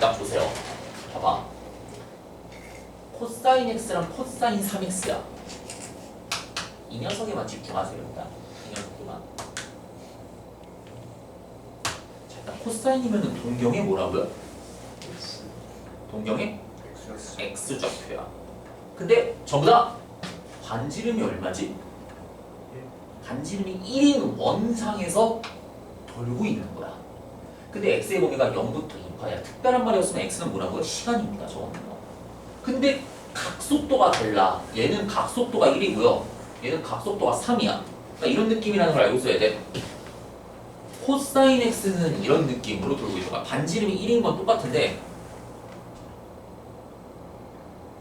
딱 보세요. 봐봐. 코사인 x랑 코사인 3x야. 이 녀석에만 집중하세요 일단. 이 녀석에만. 자 일단 코사인이면은 동경에 뭐라고요? 동경에 x 좌표야. 근데 전부 다 반지름이 얼마지? 반지름이 1인 원상에서 돌고 있는 거야. 근데 x의 범위가 0부터 2파야. 특별한 말이었으면 x는 뭐라고요? 시간입니다. 저거는. 근데 각속도가 달라. 얘는 각속도가 1이고요. 얘는 각속도가 3이야. 그러니까 이런 느낌이라는 걸 알고 있어야 돼. 코사인 x는 이런 느낌으로 돌고 있는 거야. 반지름이 1인 건 똑같은데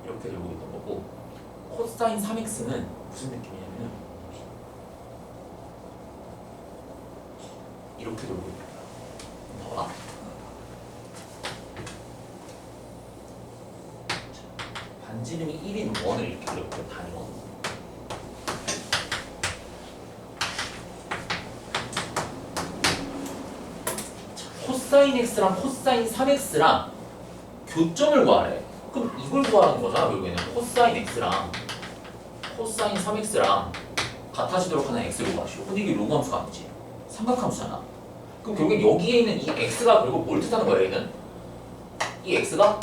이렇게 돌고 있는 거고 코사인 3x는 무슨 느낌이냐면 이렇게 돌고 있는 거야. 봐봐. 반지름이 1인 원을 이렇게 그려볼게요. 단원. 코사인 x랑 코사인 3x랑 교점을 구하래. 그럼 이걸 구하라는 거잖아, 결국에는. 코사인 x랑 코사인 3x랑 같아지도록 하는 x를 구하시오. 근데 이게 로그 함수가 아니지. 삼각함수잖아. 그럼 결국엔 여기에 있는 이 x가 결국 뭘 뜻하는 거야, 얘는? 이 x가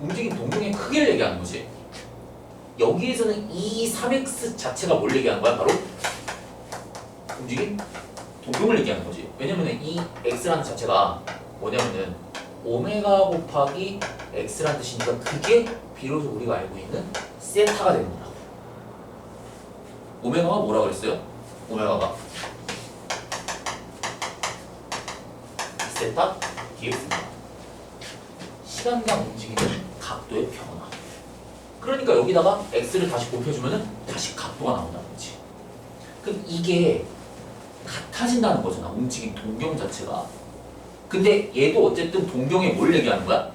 움직임 동경의 크기를 얘기하는 거지. 여기에서는 이 3x 자체가 뭘 얘기하는 거야? 바로 움직임 동경을 얘기하는 거지. 왜냐면은 이 x라는 자체가 뭐냐면은 오메가 곱하기 x라는 뜻이니까 그게 비로소 우리가 알고 있는 세타가 되는 거라고. 오메가가 뭐라 그랬어요? 오메가가 세타 dx입니다. 시간당 움직이는 각도의 변화. 그러니까 여기다가 x를 다시 곱해주면은 다시 각도가 나온다는 거지. 그럼 이게 같아진다는 거잖아. 움직임 동경 자체가. 근데 얘도 어쨌든 동경에 뭘 얘기하는 거야?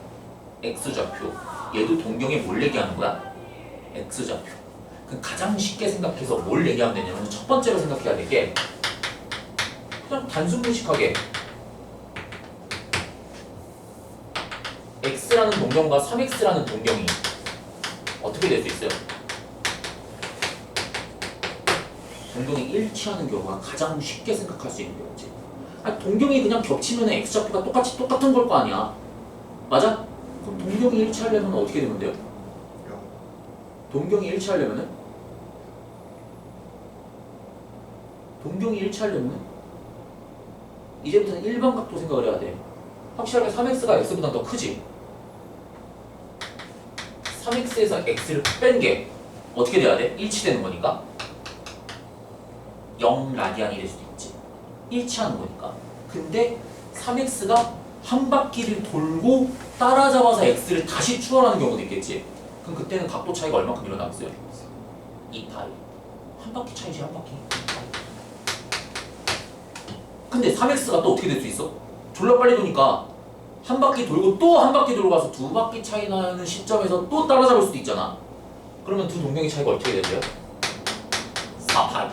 x좌표. 얘도 동경에 뭘 얘기하는 거야? x좌표. 그 가장 쉽게 생각해서 뭘 얘기하면 되냐면 첫 번째로 생각해야 될게 그냥 단순 무식하게 x라는 동경과 3x라는 동경이 어떻게 될 수 있어요? 동경이 일치하는 경우가 가장 쉽게 생각할 수 있는 경우지. 아니, 동경이 그냥 겹치면 x좌표가 똑같이 똑같은 걸 거 아니야. 맞아? 그럼 동경이 일치하려면 어떻게 되면 돼요? 동경이 일치하려면은 동경이 일치하려면은 이제부터는 일반 각도 생각을 해야 돼. 확실하게 3x가 x보다 더 크지. 3x에서 x를 뺀 게 어떻게 돼야 돼? 일치되는 거니까 0 라디안이 될 수도 있지. 일치하는 거니까. 근데 3x가 한 바퀴를 돌고 따라잡아서 x를 다시 추월하는 경우도 있겠지. 그럼 그때는 각도 차이가 얼마큼 일어나겠어요? 2파이. 한 바퀴 차이지 한 바퀴. 근데 3x가 또 어떻게 될 수 있어? 졸라 빨리 도니까 한 바퀴 돌고 또 한 바퀴 돌고 가서 두 바퀴 차이 나는 시점에서 또 따라잡을 수도 있잖아. 그러면 두 동경의 차이가 어떻게 되죠? 4파이.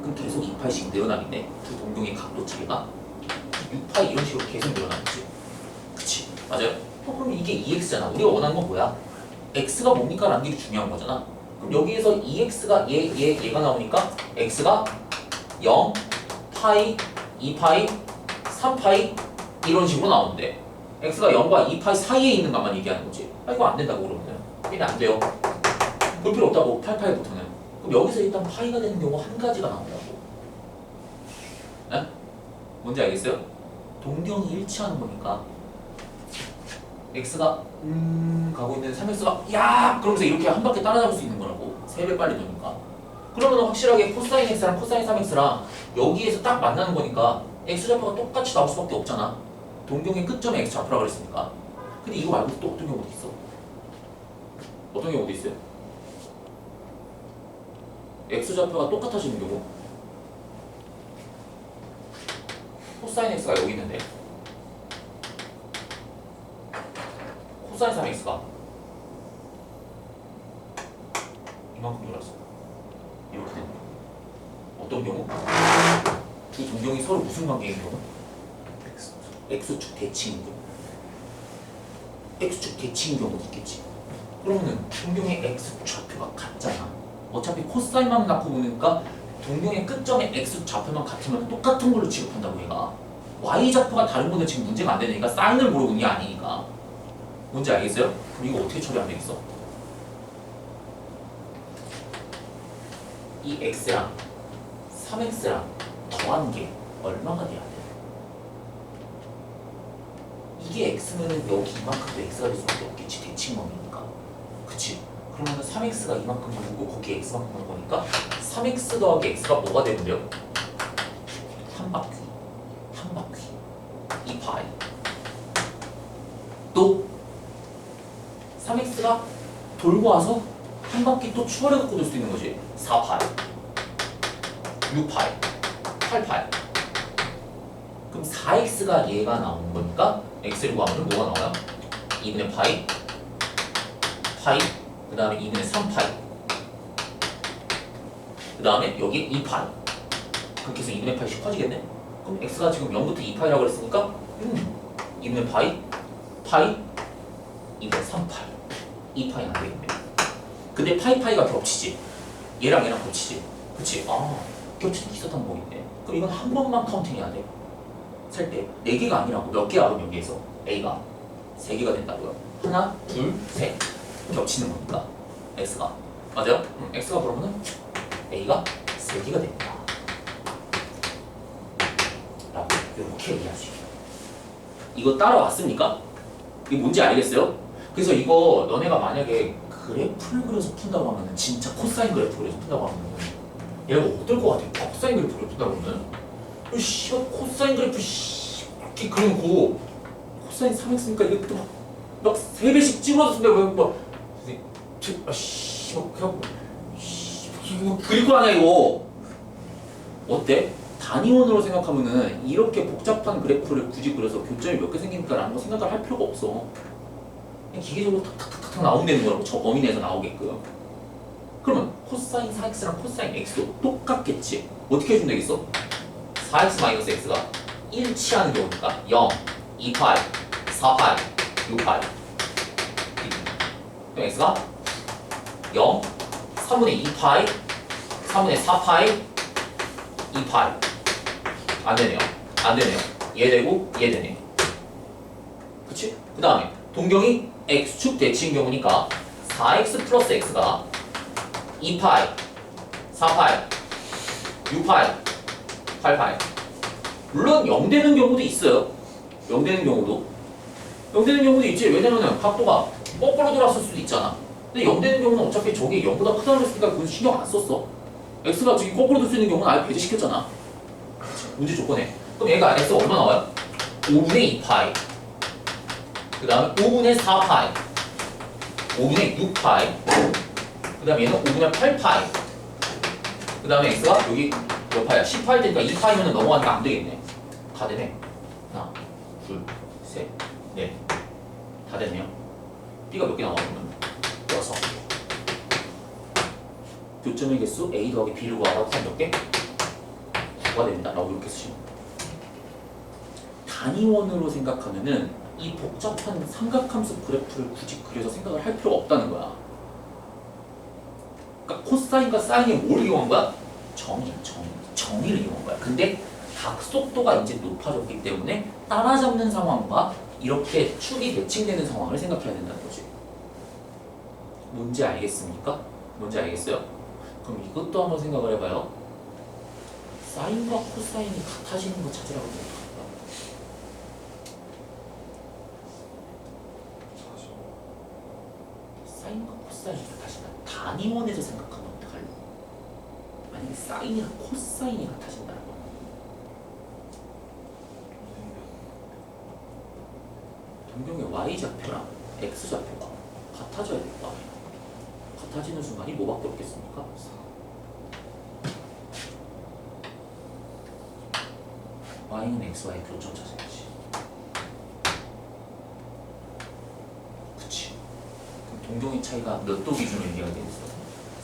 그럼 계속 2파이씩 늘어나겠네. 두 동경의 각도 차이가 6파이 이런 식으로 계속 늘어나겠지. 그치? 맞아요? 어, 그럼 이게 2x잖아. 우리가 원하는 건 뭐야? x가 뭡니까? 라는 게 중요한 거잖아. 그럼 여기에서 2x가 얘, 얘, 얘가 나오니까 x가 0, 파이, 2파이, 3파이 이런 식으로 나오는데 x가 0과 2파이 사이에 있는 것만 얘기하는 거지. 아 이거 안 된다고 그러면 이게 안 돼요. 볼 필요 없다고 8파이부터는. 그럼 여기서 일단 파이가 되는 경우 한 가지가 나온다고. 에? 뭔지 알겠어요? 동경이 일치하는 거니까 x가 음 가고 있는 3x가 야 그러면서 이렇게 한 바퀴 따라잡을 수 있는 거라고 3배 빨리 도니까 그러면 확실하게 코사인 x랑 코사인 3x랑 여기에서 딱 만나는 거니까 x좌표가 똑같이 나올 수밖에 없잖아 동경의 끝점에 x좌표라고 그랬으니까? 근데 이거 말고 또 어떤 경우도 있어? 어떤 경우도 있어요? x좌표가 똑같아지는 경우? 코사인 x가 여기 있는데? 코사인 3x가? 이만큼 돌았어. 이렇게. 되는 거야 어떤 경우? 두 동경이 서로 무슨 관계인 경우? X축 대칭인 경우 x축 대칭인 경우도 있겠지 그러면은 동경의 x 좌표가 같잖아 어차피 코사인만 낳고 보니까 동경의 끝점의 x 좌표만 같으면 똑같은 걸로 취급한다고 얘가 y 좌표가 다른 거는 지금 문제가 안 되니까 사인을 모르는 게 아니니까 뭔지 알겠어요? 그럼 이거 어떻게 처리하면 되겠어? 이 x랑 3x랑 더한 게 얼마가 돼야 돼? 이게 x면은 여기 이만큼도 x가 될 수밖에 없겠지 대칭범위니까. 그치? 그러면은 3x가 이만큼 나오고 거기에 x만큼 나온 거니까 3x 더하기 x가 뭐가 되는데요? 한 바퀴. 한 바퀴. 이 파이 또 3x가 돌고 와서 한 바퀴 또 추가를 갖고 돌 수 있는 거지. 4파이 6파이 8파이 그럼 4x가 얘가 나오는 거니까? x를 구하면 뭐가 나와요? 2분의 파이 파이 그 다음에 2분의 3파이 그 다음에 여기 2파이. 그렇게 해서 2분의 파이씩 커지겠네? 그럼 x가 지금 0부터 2파이라고 그랬으니까 음 2분의 파이 파이 2분의 3파이. 2파이 안 되겠네. 근데 파이 파이가 겹치지. 얘랑 얘랑 겹치지. 그치? 아 겹치는 기사탄 뭐 있네. 그럼 이건 한 번만 카운팅해야 돼 셀때네 개가 아니라고. 몇 개야 그럼 여기에서? A가 세 개가 된다고요? 하나 둘셋. 겹치는 거니까 X가. 맞아요? 음, X가 그러면은 A가 세 개가 됩니다. 라고 이렇게 얘기할 수 있어요. 이거 따라왔습니까? 이게 뭔지 알겠어요? 그래서 이거 너네가 만약에 그래프를 그려서 푼다고 하면은 진짜 코사인 그래프 그려서 푼다고 하면은 얘가 어떨 것 같아? 코사인 그래프 그려 푼다고 하면은? 이 씨발 코사인 그래프 씨 이렇게 그려놓고 코사인 3x니까 이게 또막세 배씩 찍어서 쓴다고 막 아 씨 막 그냥 씨, 이거 그릴 거 아니야 이거. 어때? 단위원으로 생각하면은 이렇게 복잡한 그래프를 굳이 그려서 교점이 몇 개 생기니까라는 거 생각을 할 필요가 없어. 그냥 기계적으로 탁탁탁탁 나오면 되는 거라고 저 범위 내에서 나오게끔. 그러면 코사인 4x랑 코사인 x도 똑같겠지? 어떻게 해주면 되겠어? 4x 마이너스 x가 1치하는 경우니까 0, 2파이, 4파이, 6파이 그럼 x가 0, 3분의 2파이, 3분의 4파이, 2파이. 안 되네요. 안 되네요. 얘 되고? 얘 되네. 그치? 그 다음에 동경이 x축 대칭 경우니까 4x 플러스 x가 2파이, 4파이, 6파이, 8파이 물론 0 되는 경우도 있어요. 0 되는 경우도. 0 되는 경우도 있지. 왜냐면은 각도가 거꾸로 돌았을 수도 있잖아. 근데 0 되는 경우는 어차피 저게 0보다 크다고 했으니까 그건 신경 안 썼어. x가 저기 거꾸로 돌 수 있는 경우는 아예 배제시켰잖아. 문제 조건에. 그럼 얘가 x 얼마 나와요? 5분의 2파이. 그 다음에 5분의 4파이. 5분의 6파이. 그 다음에 얘는 5분의 8파이. 그 다음에 x가 여기 몇 파이야? 10파이 되니까 2파이면 넘어가니까 안 되겠네. 다 되네. 하나 둘 셋 넷다 됐네요. B가 몇 개 나와 그러면 여섯. 교점의 개수 a 더하기 b를 구하라고 하면 몇 개? 9가 됩니다. 라고 이렇게 쓰시면 단위원으로 생각하면은 이 복잡한 삼각함수 그래프를 굳이 그려서 생각을 할 필요가 없다는 거야. 그러니까 코사인과 사인이 뭘 이용한 거야? 정의, 정의, 정의를 이용한 거야. 근데 각속도가 이제 높아졌기 때문에 따라잡는 상황과 이렇게 축이 대칭되는 상황을 생각해야 된다는 거지. 뭔지 알겠습니까? 뭔지 알겠어요? 그럼 이것도 한번 생각을 해봐요. 사인과 코사인이 같아지는 거 찾으라고 생각할까? 사인과 코사인이 같아진다. 생각하면 어떡할래? 만약에 사인이랑 코사인이 같아진다는 거. 동경의 y 좌표랑 x 좌표가 같아져야 될거 아니야. 같아지는 순간이 뭐밖에 없겠습니까? y는 x와의 교점 찾아야지. 그치. 그럼 동경의 차이가 몇 도 기준으로 얘기가 되겠어?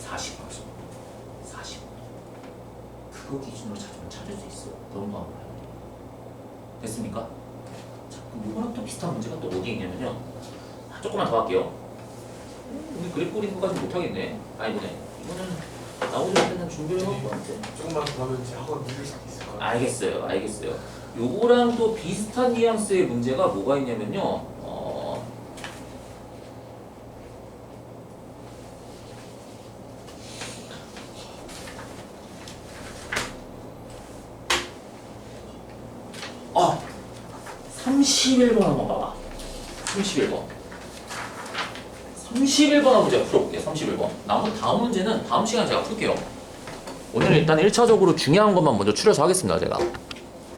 40도. 40도. 그거 기준으로 찾으면 찾을 수 있어. 너무 마음을 됐습니까? 그럼 이거랑 또 비슷한 문제가 또 어디 있냐면요. 아, 조금만 더 할게요. 음, 우리 그래프 그리는 것까지 못하겠네. 아니네. 이거는 나오지 못했는 준비를 해놓은 것 같아. 조금만 더 하면 제 학원 밀릴 수 있을 것 같아요. 알겠어요, 알겠어요. 요거랑 또 비슷한 뉘앙스의 문제가 뭐가 있냐면요. 어... 아, 31번 한번 봐봐. 31번. 31번 한번 제가 풀어볼게요. 31번. 나머지 다음 문제는 다음 시간에 제가 풀게요. 오늘 일단 1차적으로 중요한 것만 먼저 추려서 하겠습니다, 제가.